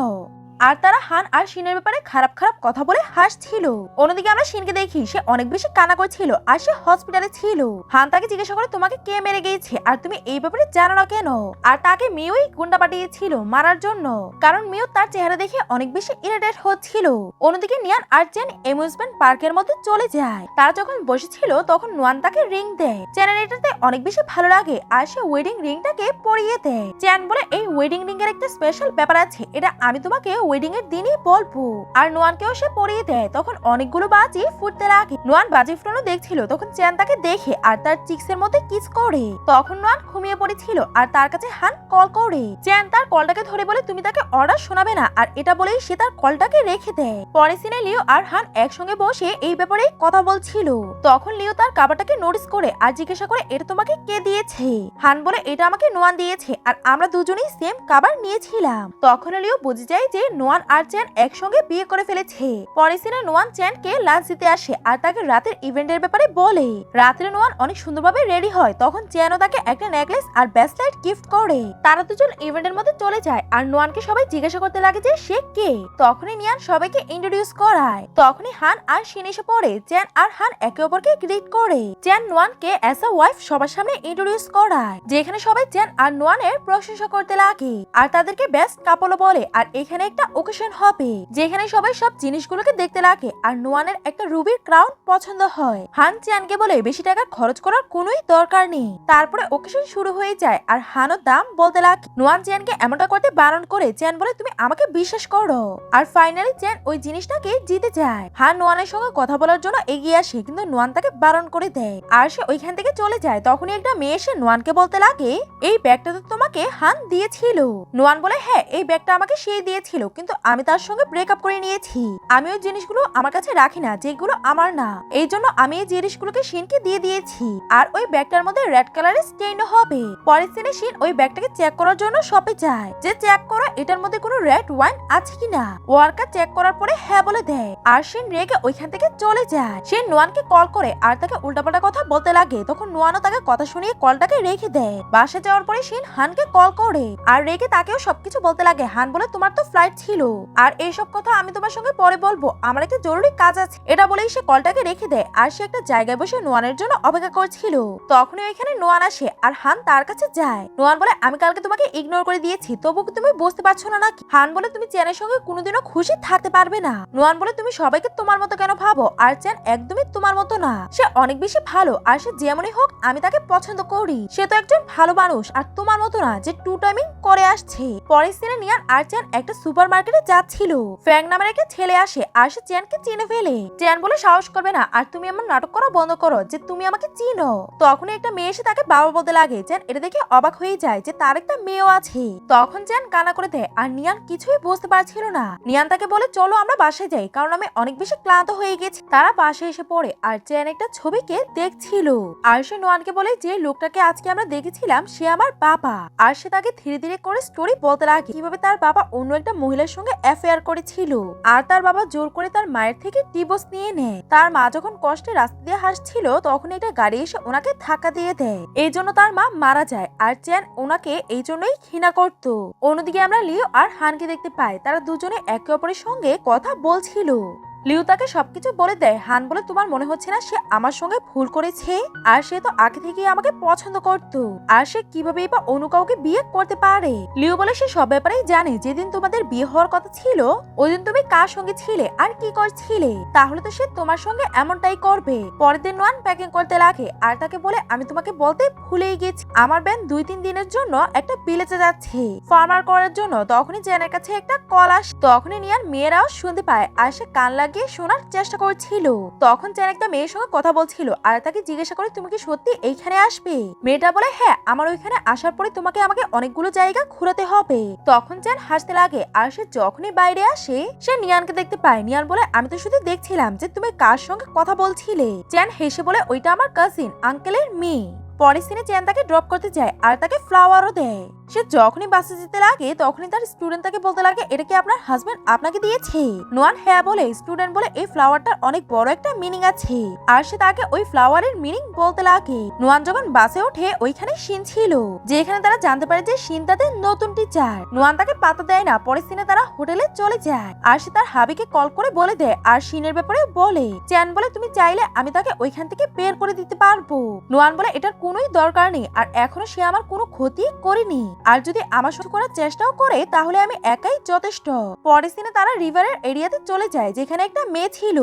আর তারা হান আর শিনের ব্যাপারে খারাপ খারাপ কথা বলে হাসছিল। অন্যদিকে আমরা শিনকে দেখি, সে অনেক বেশি কানা করছিল আর সে হসপিটালে ছিল। হান তাকে জিজ্ঞাসা করে, তোমাকে কে মেরে গিয়েছে আর তুমি এই ব্যাপারে জানো না কেন? আর তাকে মিউই গুন্ডা পাঠিয়েছিল মারার জন্য। কারণ মেয়েও তার চেহারা দেখে অনেক বেশি ইরিটেট হচ্ছিল। অন্যদিকে নিয়ান আর চেন এমিউজমেন্ট পার্কের মধ্যে চলে যায়। তারা যখন বসেছিল, তখন নোয়ান তাকে রিং দেয়। এটাতে অনেক বেশি ভালো লাগে আর সে ওয়েডিং রিংটাকে পরিয়ে দেয়। চ্যান বলে, এই ওয়েডিং রিং এর একটা স্পেশাল ব্যাপার আছে। এটা আমি তোমাকে ওয়েডিং এর দিনই বলব। আর নোয়ানকেও সে পরিয়ে দেয়। তখন অনেকগুলো বাজি ফুটতে লাগে। নোয়ান বাজি ফুটানো দেখছিল, তখন চ্যান তাকে দেখে আর তার চিক্স এর মধ্যে কিস করে। তখন নোয়ান ঘুমিয়ে পড়েছিল আর তার কাছে হান কল করে। চ্যান তার কলটাকে ধরে বলে, তুমি তাকে অর্ডার শোনাবে না। আর এটা বলেই সে তার কলটাকে রেখে দেয়। পরে সিনে লিও আর হান একসঙ্গে বসে এই ব্যাপারে কথা বলছিল। তখন লিও তার কাবারটাকে নোটিস করে আর জিজ্ঞাসা করে, এটা তোমাকে কে দিয়েছে? হান বলে, এটা আমাকে নোয়ান দিয়েছে। আর আমরা দুজনেই সেম কাবার নিয়েছিলাম। তখন লিও বুঝে যায় যে নোয়ান আর চ্যান একসঙ্গে বিয়ে করে ফেলেছে। পরে সিনে নোয়ান চ্যানকে লাঞ্চ দিতে আসে আর তাকে রাতের ইভেন্টের ব্যাপারে বলে। রাত্রে নোয়ান অনেক সুন্দরভাবে রেডি হয়, তখন চ্যানও তাকে একটা নেকলেস আর ব্যাসলাইট গিফট করে। তারা দুজন ইভেন্টের মধ্যে চলে যায় আর নোয়ানকে সবাই জিজ্ঞাসা করতে লাগে যে সে কে? তখনই নিয়ান সবাইকে ইন্ট্রোডিউস করায়। তখনই হান আর শিন এসে পড়ে, চ্যান আর হান একে অপরকে গ্রিট করে। চ্যান নোয়ানকে অ্যাজ আ ওয়াইফ সবার সামনে ইন্ট্রোডিউস করায়, যেখানে সবাই চ্যান আর নোয়ানের প্রশংসা করতে লাগে। আর তাদেরকে বেস্ট কাপলও বলে, আর এখানে একটা ওকেশন হবে, যেখানে সবাই সব জিনিসগুলোকে দেখতে লাগে আর নোয়ানের একটা রুবির ক্রাউন পছন্দ হয়। হান চ্যানকে বলে বেশি টাকা খরচ করার কোনোই দরকার নেই। তারপরে ওকেশন শুরু হয়ে যায় আর হানও দাম বলতে লাগে। নোয়ান চ্যানকে এমনটা করতে বারণ করে চ্যান বলে, তুমি আমাকে বিশ্বাস করো। আর ফাইনালি চ্যান ওই জিনিসটাকে জিতে যায়। হান নোয়ানের সঙ্গে কথা বলার জন্য এগিয়ে আসে, কিন্তু নোয়ান তাকে বারণ করে দেয়। আর সে ওইখান থেকে চলে যায়। তখনই একটা মেয়ে এসে নোয়ানকে বলতে লাগে, এই ব্যাগটা তো তোমাকে হান দিয়েছিল। নোয়ান বলে হ্যাঁ এই ব্যাগটা আমাকে সে দিয়েছিল। কিন্তু আমি তার সঙ্গে ব্রেকআপ করে নিয়েছি। আমি ওই জিনিসগুলো আমার কাছে রাখি না, যেগুলো আমার না। এই জন্য আমি এই জিনিসগুলোকে শিনকে দিয়ে দিয়েছি। আর ওই ব্যাগটার মধ্যে রেড কালারের স্টেইন হবে। পরের দিনে শিন ওই ব্যাগটাকে চেক করার জন্য শপে যায়। যে চেক করো, এটার মধ্যে কোনো রেড ওয়াইন আছে কিনা? ওয়ার্কার চেক করার পরে হ্যাঁ বলে দেয়। আর শিন রেগে ওইখান থেকে চলে যায়। সে নোয়ানকে কল করে আর তাকে উল্টাপাল্টা কথা বলতে লাগে। তখন নোয়ানও তাকে কথা শুনিয়ে কলটাকে রেখে দেয়। বাসে যাওয়ার পরে শিন হানকে কল করে। আর রেগে তাকেও সবকিছু বলতে লাগে। হান বলে, তোমার তো ফ্লাইট ছিল আর এইসব কথা আমি তোমার সঙ্গে পরে বলব। আমার একটা জরুরি কাজ আছে। এটা বলেই সে কলটাকে রেখে দেয়। আর সে একটা জায়গায় বসে নোয়ানের জন্য অপেক্ষা করছিল। তখনই ওইখানে নোয়ান আসে আর হান তার কাছে যায়। নোয়ান বলে, আমি কালকে তোমাকে ইগনোর করে দিয়েছি। তবু তুমি বুঝতে পারছ না নাকি? হান বলে, তুমি চ্যানের সঙ্গে কোনোদিনও খুশি থাকতে পারবে না। নোয়ান বলে, তুমি সবাইকে তোমার মতো কেন ভাবো? আর চ্যান একদমই তোমার মতো না। সে অনেক বেশি ভালো। আর সে যেমনই হোক, আমি তাকে পছন্দ করি। সে তো একজন ভালো মানুষ। আর তোমার মতো না যে টু টাইমিং করে আসছে। পরের সিনে নিয়ান আর চ্যান একটা সুপার মার্কেটে যাচ্ছিল। ফ্র্যাঙ্ক নামের একটা ছেলে আসে, আর সে চ্যানকে চিনে ফেলে। চ্যান বলে সাহস করবে না, আর তুমি আমার নাটক করা বন্ধ করো যে তুমি আমাকে চিনো। তখন একটা মেয়ে এসে তাকে বাবা বলতে লাগে। চ্যান এটা দেখে অবাক হয়ে যায় যে তার একটা মেয়েও আছে। তখন চ্যান কানা করে দেয়, আর নিয়ান কিছুই বুঝতে পারছিল না। নিয়ান তাকে বলে, চলো আমরা বাসায় যাই, কারণ আমি অনেক বেশি ক্লান্ত হয়ে গেছি। তারা বাসায় এসে পড়ে, আর চ্যান একটা ছবিকে দেখছিল। আর সে নোয়ানকে বলে যে, লোকটাকে আজকে আমরা দেখেছিলাম, সে আমার বাবা। আর সে তাকে ধীরে ধীরে করে স্টোরি বলতে লাগে, কীভাবে তার বাবা অন্য একটা মহিলার ছেলের সঙ্গে অ্যাফেয়ার করেছিল। আর তার বাবা জোর করে তার মায়ের থেকে ডিভোর্স নিয়ে নেয়। তার মা যখন কষ্টে রাস্তা দিয়ে হাসছিল তখন এটা গাড়ি এসে ওনাকে ধাক্কা দিয়ে দেয়। এই জন্য তার মা মারা যায় আর চ্যান ওনাকে এই জন্যই ঘৃণা করত। অন্যদিকে আমরা লিও আর হানকে দেখতে পাই। তারা দুজনে একে অপরের সঙ্গে কথা বলছিল। লিউ তাকে সবকিছু বলে দেয়। হান বলে, তোমার মনে হচ্ছে না সে আমার সঙ্গে ভুল করেছে? আর সে তো আগে থেকেই আমাকে পছন্দ করত। আর সে কীভাবে বা অন্য কাউকে বিয়ে করতে পারে? লিউ বলে, সে সব ব্যাপারেই জানে। যেদিন তোমাদের বিয়ে হওয়ার কথা ছিল ওই দিন তুমি কার সঙ্গে ছিলে আর কি করছিলে? তাহলে তো সে তোমার সঙ্গে এমনটাই করবে। পরের দিন নোয়ান প্যাকিং করতে লাগে। আর তাকে বলে, আমি তোমাকে বলতে ভুলেই গেছি। আমার ব্যান দুই তিন দিনের জন্য একটা বিলেতে যাচ্ছে। ফার্মার করার জন্য তখনই জেনের কাছে একটা কল আস তখনই নিয়ার মেয়েরাও শুনতে পায়। আর সে কান লাগিয়ে শোনার চেষ্টা করছিল। তখন চ্যান একটা মেয়ের সঙ্গে কথা বলছিল আর তাকে জিজ্ঞাসা করে, তুমি কি সত্যি এইখানে আসবে? মেয়েটা বলে হ্যাঁ আমার ওইখানে আসার পরে তোমাকে আমাকে অনেকগুলো জায়গা ঘুরাতে হবে। তখন চ্যান হাসতে লাগে আর সে যখনই বাইরে আসে, সে নিয়ানকে দেখতে পায়। নিয়ান বলে, আমি তো শুধু দেখছিলাম যে তুমি কার সঙ্গে কথা বলছিলে। চ্যান হেসে বলে, ওইটা আমার কাজিন আঙ্কেলের মেয়ে। পরের সিনে চ্যান তাকে ড্রপ করতে যায় আর তাকে ফ্লাওয়ারও দেয়। সে যখনই বাসে যেতে লাগে, তখনই তার স্টুডেন্ট তাকে বলতে লাগে, এটা কি আপনার হাজবেন্ড আপনাকে দিয়েছে? নোয়ান হ্যাঁ বলে স্টুডেন্ট বলে এই ফ্লাওয়ারটার অনেক বড় একটা মিনিং আছে। আর সে তাকে ওই ফ্লাওয়ারের মিনিং বলতে লাগে। নোয়ান যখন বাসে ওঠে, ওইখানে শিন ছিল, যেখানে তারা জানতে পারে যে শিন তাদের নতুন টিচার নোয়ান তাকে পাতা দেয় না, পরের সিনে তারা হোটেলে চলে যায়। আর সে তার হাবিকে কল করে বলে দেয়, আর শিনের ব্যাপারে বলে, চ্যান বলে, তুমি চাইলে আমি তাকে ওইখান থেকে বের করে দিতে পারব। নোয়ান বলে, এটার কোনোই দরকার নেই, আর এখনও সে আমার কোনো ক্ষতি করেনি। আর যদি আমার সাথে করার চেষ্টাও করে, তাহলে আমি একাই যথেষ্ট। পরের দিনে তারা রিভারের এরিয়াতে চলে যায়, যেখানে একটা মেয়ে ছিল।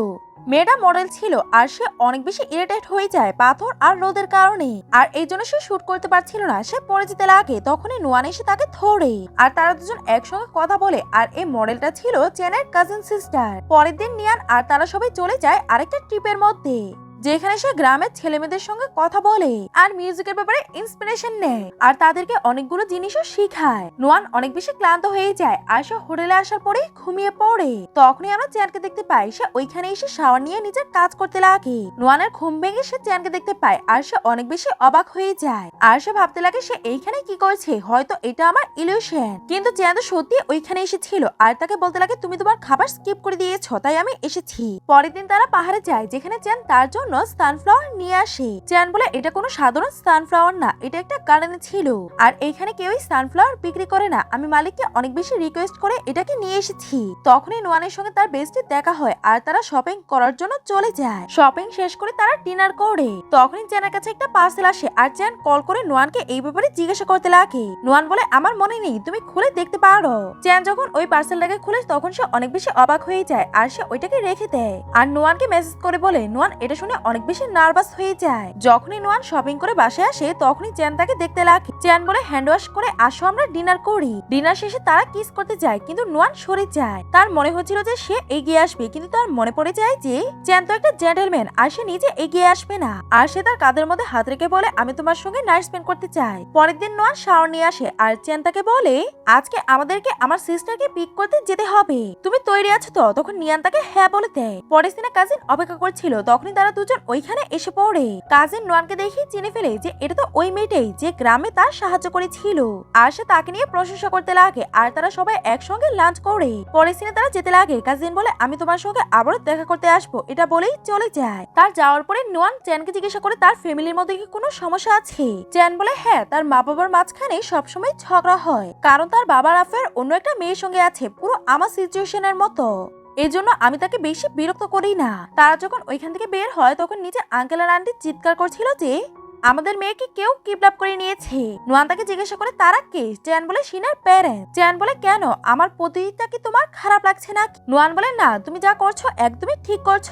মেয়েটা মডেল ছিল আর সে অনেক বেশি ইরিটেট হয়ে যায় পাথর আর রোদের কারণে। আর এই জন্য সে শুট করতে পারছিল না, সে পড়ে যেতে লাগে, তখনই নোয়ান এসে তাকে ধরে। আর তারা দুজন একসঙ্গে কথা বলে, আর এই মডেলটা ছিল চেনের কাজিন সিস্টার পরের দিন নিয়ান আর তারা সবাই চলে যায় আরেকটা ট্রিপের মধ্যে। যেখানে সে গ্রামের ছেলেমেয়েদের সঙ্গে কথা বলে আর মিউজিকের ব্যাপারে ইন্সপিরেশন নেয়। আর তাদেরকে অনেকগুলো জিনিসও শিখায়। নোয়ান অনেক বেশি ক্লান্ত হয়ে যায় আর সে হোটেলে আসার পরে ঘুমিয়ে পড়ে। তখনই আমরা চ্যানকে দেখতে পাই, সে ওইখানে এসে শাওয়ার নিয়ে নিজের কাজ করতে লাগে। নোয়ানের ঘুম ভেঙে সে চ্যানকে দেখতে পায় আর সে অনেক বেশি অবাক হয়ে যায়। আর সে ভাবতে লাগে সে এইখানে কি করছে, হয়তো এটা আমার ইলিউশন কিন্তু চ্যান তো সত্যি ওইখানে এসেছিল আর তাকে বলতে লাগে, তুমি তোমার খাবার স্কিপ করে দিয়েছ, তাই আমি এসেছি। পরের দিন তারা পাহাড়ে যায়, যেখানে চ্যান তার জন্য সানফ্লাওয়ার নিয়ে আসে। চ্যান বলে, এটা কোনো সাধারণ সানফ্লাওয়ার না, এটা একটা গার্ডেনে ছিল। আর এইখানে কেউই সানফ্লাওয়ার বিক্রি করে না। আমি মালিককে অনেক বেশি রিকোয়েস্ট করে এটাকে নিয়ে এসেছি। তখনই নোয়ানের সঙ্গে তার বেস্টে দেখা হয় আর তারা শপিং করার জন্য চলে যায়। শপিং শেষ করে তারা ডিনার করে। তখনই চ্যানের কাছে একটা পার্সেল আসে আর চ্যান কল করে নোয়ানকে এই ব্যাপারে জিজ্ঞাসা করতে লাগে। নোয়ান বলে, আমার মনে নেই, তুমি খুলে দেখতে পারো। চ্যান যখন ওই পার্সেলটাকে খুলে, তখন সে অনেক বেশি অবাক হয়ে যায় আর সে ওইটাকে রেখে দেয়। আর নোয়ানকে মেসেজ করে বলে, নোয়ান, এটা শুনে অনেক বেশি নার্ভাস হয়ে যায়। যখনই নোয়ান শপিং করে বাসায় আসে, তখনই চ্যান তাকে দেখতে লাগে। চ্যান বলে হ্যান্ড ওয়াশ করে আসো, আমরা ডিনার করি। ডিনার শেষে তারা কিস করতে যায়, কিন্তু নোয়ান সরে যায়। তার মনে হচ্ছিল যে সে এগিয়ে আসবে, কিন্তু তার মনে পড়ে যায় যে চ্যান তো একটা জেন্টেলম্যান আর সে নিজে এগিয়ে আসবে না। আর সে তার কাদের মধ্যে হাত রেখে বলে, আমি তোমার সঙ্গে নাইট স্পেন্ড করতে চাই। পরের দিন নোয়ান শাওয়ার নিয়ে আসে, আর চ্যান তাকে বলে, আজকে আমাদেরকে, আমার সিস্টারকে পিক করতে যেতে হবে। তুমি তৈরি আছো তো? তখন নিয়ান তাকে হ্যাঁ বলে দেয়। পরের দিনে কাজিন অপেক্ষা করছিল, তখনই তারা দুজন ওইখানে এসে পড়ে। কাজিন নোয়ানকে দেখে চিনে ফেলে যে এটা তো ওই মেয়েটাই যে গ্রামে তার সাহায্য করেছিল। আর সে তাকে নিয়ে প্রশংসা করতে লাগে আর তারা সবাই একসঙ্গে লাঞ্চ করে। পরের সিনে তারা যেতে লাগে। কাজিন বলে, আমি তোমার সঙ্গে আবারও দেখা করতে আসব। এটা বলেই চলে যায়। তার যাওয়ার পরে নোয়ান চ্যানকে জিজ্ঞাসা করে, তার ফ্যামিলির মধ্যে কি কোনো সমস্যা আছে? চ্যান বলে হ্যাঁ তার মা বাবার মাঝখানে সবসময় ঝগড়া হয়। কারণ তার বাবার আফেয়ার অন্য একটা মেয়ের সঙ্গে আছে। পুরো আমার সিচুয়েশনের মতো। এজন্য আমি তাকে বেশি বিরক্ত করি না। তারা যখন ওইখান থেকে বের হয়, তখন নিজের আঙ্কেল আর আন্টি চিৎকার করছিল যে আমাদের মেয়েকে কেউ কিডন্যাপ করে নিয়েছে। নোয়ান তাকে জিজ্ঞাসা করে, তারা কে? চ্যান বলে, সিনার প্যারেন্ট চ্যান বলে, কেন? আমার প্রতিটা কি তোমার খারাপ লাগছে না নোয়ান বলে, না, তুমি যা করছ একদমই ঠিক করছ।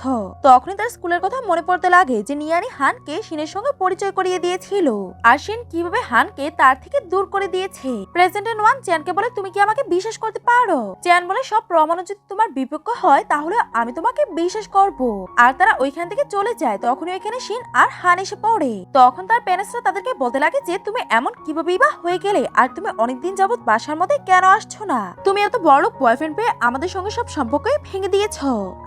তখনই তার স্কুলের কথা মনে পড়তে লাগে যে নিয়ানি হানকে সিনের সঙ্গে পরিচয় করিয়ে দিয়েছিল। আর সিন কীভাবে হানকে তার থেকে দূর করে দিয়েছে? প্রেজেন্টে নোয়ান চ্যানকে বলে, তুমি কি আমাকে বিশ্বাস করতে পারো? চ্যান বলে, সব প্রমাণ যদি তোমার বিপক্ষ হয়, তাহলে আমি তোমাকে বিশ্বাস করব। আর তারা ওইখান থেকে চলে যায়। তখনই ওইখানে সিন আর হান এসে পড়ে। তখন তখন তার প্যারেন্টসরা তাদেরকে বলতে লাগে যে, তুমি এমন কিভাবেই বা হয়ে গেলে? আর তুমি অনেকদিন যাবত বাসার মধ্যে কেন আসছো না? তুমি এত বড় বয়ফ্রেন্ড পেয়ে আমাদের সঙ্গে সব সম্পর্কই ভেঙে দিয়েছ।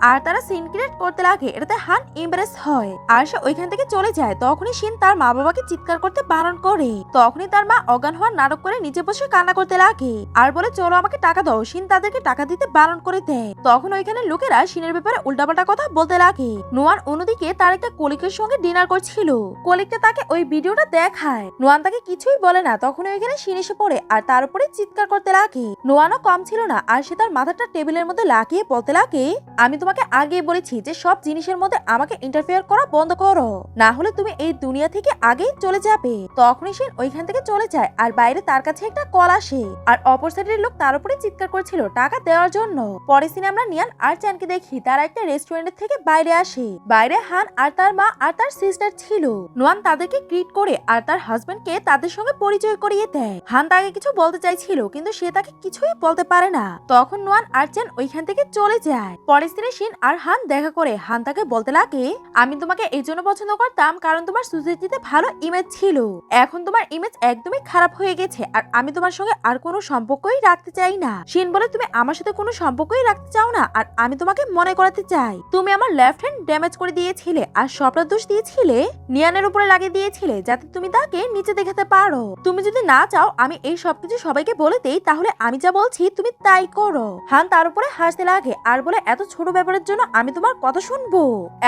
আর তারা সিন ক্রিয়েট করতে লাগে, এটাতে হান ইমপ্রেস হয়। আর সে ওইখান থেকে চলে যায়। তখনই সিন তার মা বাবাকে চিৎকার করতে বারণ করে। তখনই তার মা অজ্ঞান হওয়ার নাটক করে নিচে বসে কান্না করতে লাগে। আর বলে, চলো আমাকে টাকা দাও। সিন তাদেরকে টাকা দিতে বারণ করে দেয়। তখন ওইখানে লোকেরা সিনের ব্যাপারে উল্টাপাল্টা কথা বলতে লাগে। নোয়ান অন্যদিকে তার একটা কলিকের সঙ্গে ডিনার করছিল। কলিকটা তাকে ওই ভিডিওটা দেখায়। নোয়ান তাকে কিছুই বলে না। তখন ওইখানে সিন পড়ে আর তার উপরে চিৎকার করতে লাগে। নোয়ানও কম ছিল না আর সে তার মাথাটা টেবিলের মধ্যে লাগিয়ে বলতে লাগে, আমি তোমাকে আগেই বলেছি যে সব জিনিসের মধ্যে আমাকে ইন্টারফেয়ার করা বন্ধ করো। না হলে তুমি এই দুনিয়া থেকে আগেই চলে যাবে। তখনই সে ওইখান থেকে চলে যায় আর বাইরে তার কাছে একটা কল আসে আর অপর সাইডের লোক তার উপরে চিৎকার করছিল টাকা দেওয়ার জন্য। পরে সিনে আমরা নিয়ান আর চ্যানকে দেখি। তারা একটা রেস্টুরেন্টের থেকে বাইরে আসে। বাইরে হান আর তার মা আর তার সিস্টার ছিল। নোয়ান তাদেরকে গ্রিট করে আর তার হাজবেন্ডকে তাদের সঙ্গে পরিচয় করিয়ে দেয়। হান তাকে কিছু বলতে চাইছিল, কিন্তু সে তাকে কিছুই বলতে পারে না। তখন নোয়ান আর চ্যান ওইখান থেকে চলে যায়। পরের দিনে শিন আর হান দেখা করে, হান তাকে বলতে লাগে, আমি তোমাকে এই জন্য পছন্দ করতাম কারণ তোমার সোসাইটিতে ভালো ইমেজ ছিল। এখন তোমার ইমেজ একদমই খারাপ হয়ে গেছে আর আমি তোমার সঙ্গে আর কোনো সম্পর্কই রাখতে চাই না। শিন বলে, তুমি আমার সাথে কোনো সম্পর্কই রাখতে চাও না আর আমি তোমাকে মনে করাতে চাই। তুমি আমার লেফট হ্যান্ড ড্যামেজ করে দিয়েছিলে আর সবটা দোষ দিয়েছিলে। নিয়ানের উপরে লাগিয়ে দিয়েছিলে যাতে তুমি তাকে নিচে দেখাতে পারো। তুমি যদি না চাও, আমি এই সবকিছু সবাইকে বলে দেই, তাহলে আমি যা বলছি তুমি তাই করো। হান তার উপরে হাসতে লাগে আর বলে, এত ছোট ব্যাপারের জন্য আমি তোমার কথা শুনব।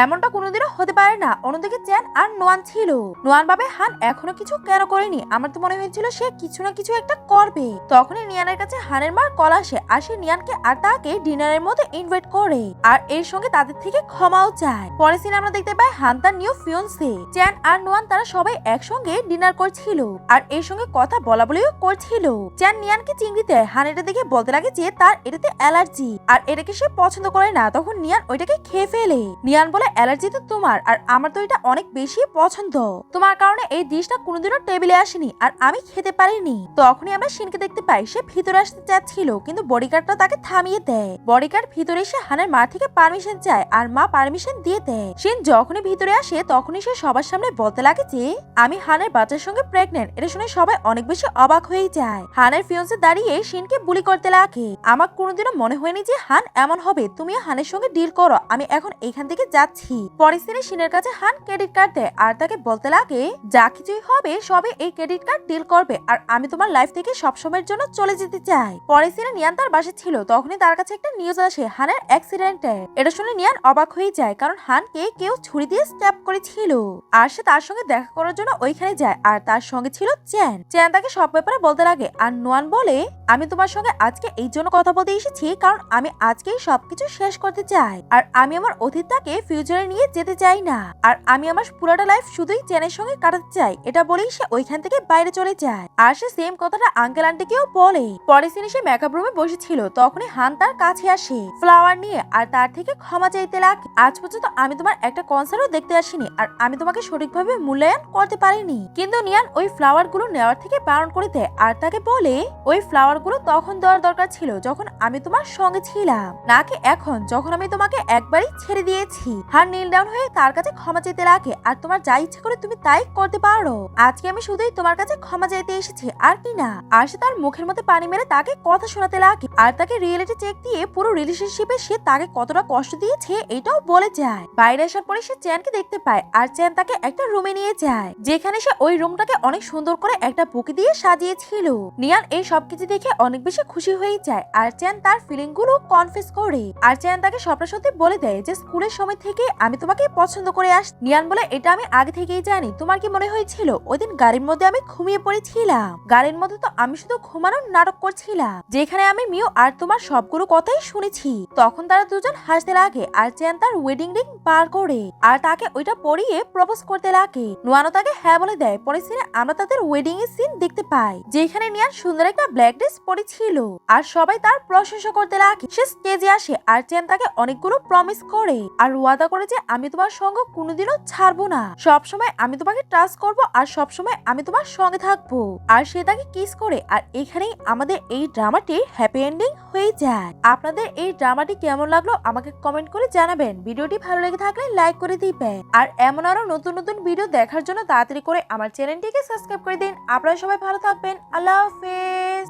এমনটা কোনোদিনও হতে পারে না। অন্যদিকে চ্যান আর নোয়ান ছিল। নোয়ান ভাবে, হান, এখনও কিছু কেন করেনি? আমার তো মনে হয়েছিল সে কিছু না কিছু একটা করবে। তখনই নিয়ানের কাছে হানের মার কল আসে, আর সে নিয়ানকে আর তাকে ডিনারের মধ্যে ইনভাইট করে, আর এর সঙ্গে তাদের থেকে ক্ষমাও চায়। পরে সিনে আমরা দেখতে পাই হান তার নিউ ফিয়ন্সে চ্যান আর নোয়ান তারা সবাই একসঙ্গে ডিনার করছিল। আর এর সঙ্গে কথা বলা বলেও করছিল। চ্যান নিয়ানকে চিংড়ি দেয়। হান এটা দেখে বলতে লাগে যে তার এটাতে অ্যালার্জি। আর এটাকে সে পছন্দ করে না। তখন নিয়ান ওইটাকে খেয়ে ফেলে। নিয়ান বলে, অ্যালার্জি তো তোমার। আর আমার তো এটা অনেক বেশি পছন্দ। তোমার কারণে এই ডিশটা কোনোদিনও টেবিলে আসেনি। আর আমি খেতে পারিনি। তখনই আমরা সিনকে দেখতে পাই, সে ভিতরে আসতে চাচ্ছিল। কিন্তু বডিগার্ডটা তাকে থামিয়ে দেয়। বডিগার্ড ভিতরে এসে হানের মা থেকে পারমিশন চায়। আর মা পারমিশন দিয়ে দেয়। সেন যখনই ভিতরে আসে, তখনই সে সবার সামনে বলতে লাগে যে আমি হানের বাচ্চার সঙ্গে প্রেগনেন্ট এটা শুনে সবাই অনেক বেশি অবাক হয়ে যায়। হানের ফিয়ন্সে দাঁড়িয়ে শিনকে বুলি করতে লাগে। আমার কোনোদিনও মনে হয়নি যে হান এমন হবে। তুমি হানের সঙ্গে ডিল করো। আমি এখন এখান থেকে যাচ্ছি। পরের দিনে শিনের কাছে হান ক্রেডিট কার্ড দেয় আর তাকে বলতে লাগে, যা কিছুই হবে সবে এই ক্রেডিট কার্ড ডিল করবে আর আমি তোমার লাইফ থেকে সবসময়ের জন্য চলে যেতে চাই। পরের দিনে নিয়ান তার বাসে ছিল। তখনই তার কাছে একটা নিউজ আসে হানের অ্যাক্সিডেন্টের এটা শুনে নিয়ান অবাক হয়ে যায় কারণ হানকে কেউ ছুরি দিয়ে স্ট্যাপ করেছিল। আর সে তার সঙ্গে দেখা করার জন্য ওইখানে যায়। আর তার সঙ্গে ছিল চ্যান। চ্যান তাকে সব ব্যাপারে বলতে লাগে। আর নোয়ান বলে, আমি তোমার সঙ্গে আজকে এই জন্য কথা বলতে এসেছি, কারণ আমি আজকেই সবকিছু শেষ করতে চাই। আর আমি আমার অতীতটাকে ফিউচারে নিয়ে যেতে চাই না। আর আমি আমার পুরোটা লাইফ শুধুই চ্যানের সঙ্গে কাটাতে চাই। এটা বলেই সে ওইখান থেকে বাইরে চলে যায়। আর সে সেম কথাটা আঙ্কেল আন্টিকেও বলে। পরে সিনে সে মেকআপ রুমে বসেছিল। তখনই হান তার কাছে আসে ফ্লাওয়ার নিয়ে। আর তার থেকে ক্ষমা চাইতে লাগ। আজ পর্যন্ত আমি তোমার একটা কনসার্টও দেখতে আসিনি। আর আমি তোমাকে সঠিকভাবে মূল্যায়ন করতে পারেনি। কিন্তু নিয়ান ওই ফ্লাওয়ারগুলো নেওয়ার থেকে বারণ করে দেয় আর তাকে বলে, ওই ফ্লাওয়ারগুলো তখন দেওয়ার দরকার ছিল যখন আমি তোমার সঙ্গে ছিলাম। নাকি এখন যখন আমি তোমাকে একবারই ছেড়ে দিয়েছি। হার নীল ডাউন হয়ে তার কাছে ক্ষমা চাইতে লাগে আর তোমার যা ইচ্ছে করে তুমি তাই করতে পারো। আজকে আমি শুধুই তোমার কাছে ক্ষমা চাইতে এসেছি, আর কি না? আর সে তার মুখের মধ্যে পানি মেরে তাকে কথা শোনাতে লাগে আর তাকে রিয়েলিটি চেক দিয়ে পুরো রিলেশনশিপে সে তাকে কতটা কষ্ট দিয়েছে এটাও বলে যায়। বাইরে আসার পরে সে চ্যানকে দেখতে পায় আর চ্যান তাকে একটা রুমে নিয়ে যায়, যেখানে সে ওই রুমটাকে অনেক সুন্দর করে একটা বুকে দিয়ে সাজিয়েছিল। নিয়ান এই সবকিছু দেখে অনেক বেশি খুশি হয়ে যায়, আর চ্যান তার ফিলিংগুলো কনফেস করে। আর চ্যান তাকে সবটা সত্যি বলে দেয় যে, স্কুলের সময় থেকে আমি তোমাকে পছন্দ করে আস নিয়ান বলে, এটা আমি আগে থেকেই জানি। তোমার কি মনে হয়েছিল? ওই দিন গাড়ির মধ্যে আমি ঘুমিয়ে পড়েছিলাম। গাড়ির মধ্যে তো আমি শুধু ঘুমানোর নাটক করছিলাম। যেখানে আমি মিও আর তোমার সবগুলো কথাই শুনেছি। তখন তারা দুজন হাসতে লাগে, আর চ্যান তার ওয়েডিং রিং বার করে। আর তাকে ওইটা পরিয়ে প্রপোজ করতে লাগে। নোয়ানো তাকে হ্যাঁ বলে দেয়। পরে সিনে আমরা তাদের ওয়েডিং এর সিন দেখতে পাই, যেখানে নিয়ান সুন্দর একটা ব্ল্যাক ড্রেস পরেছিল। আর সবাই তার প্রশংসা করতে লাগে সে স্টেজে আসে আর চ্যান তাকে অনেকগুলো প্রমিস করে। আর ওয়াদা করে যে, আমি তোমার সঙ্গ কোনোদিনও ছাড়বো না। সব সময় আমি তোমাকে ট্রাস্ট করব আর সব সময় আমি তোমার সঙ্গে থাকব। আর সে তাকে কিস করে। আর এখানেই আমাদের এই ড্রামাটির হ্যাপি এন্ডিং হয়ে যায়। আপনাদের এই ড্রামাটি কেমন লাগল আমাকে কমেন্ট করে জানাবেন। ভিডিওটি ভালো লেগে থাকলে লাইক করে দিবেন। আর এমন আরও নতুন নতুন ভিডিও দেখার দেখার জন্য তাড়াতাড়ি করে আমার চ্যানেলটিকে সাবস্ক্রাইব করে দিন। আপনারা সবাই ভালো থাকবেন। আল্লাহ হাফেজ।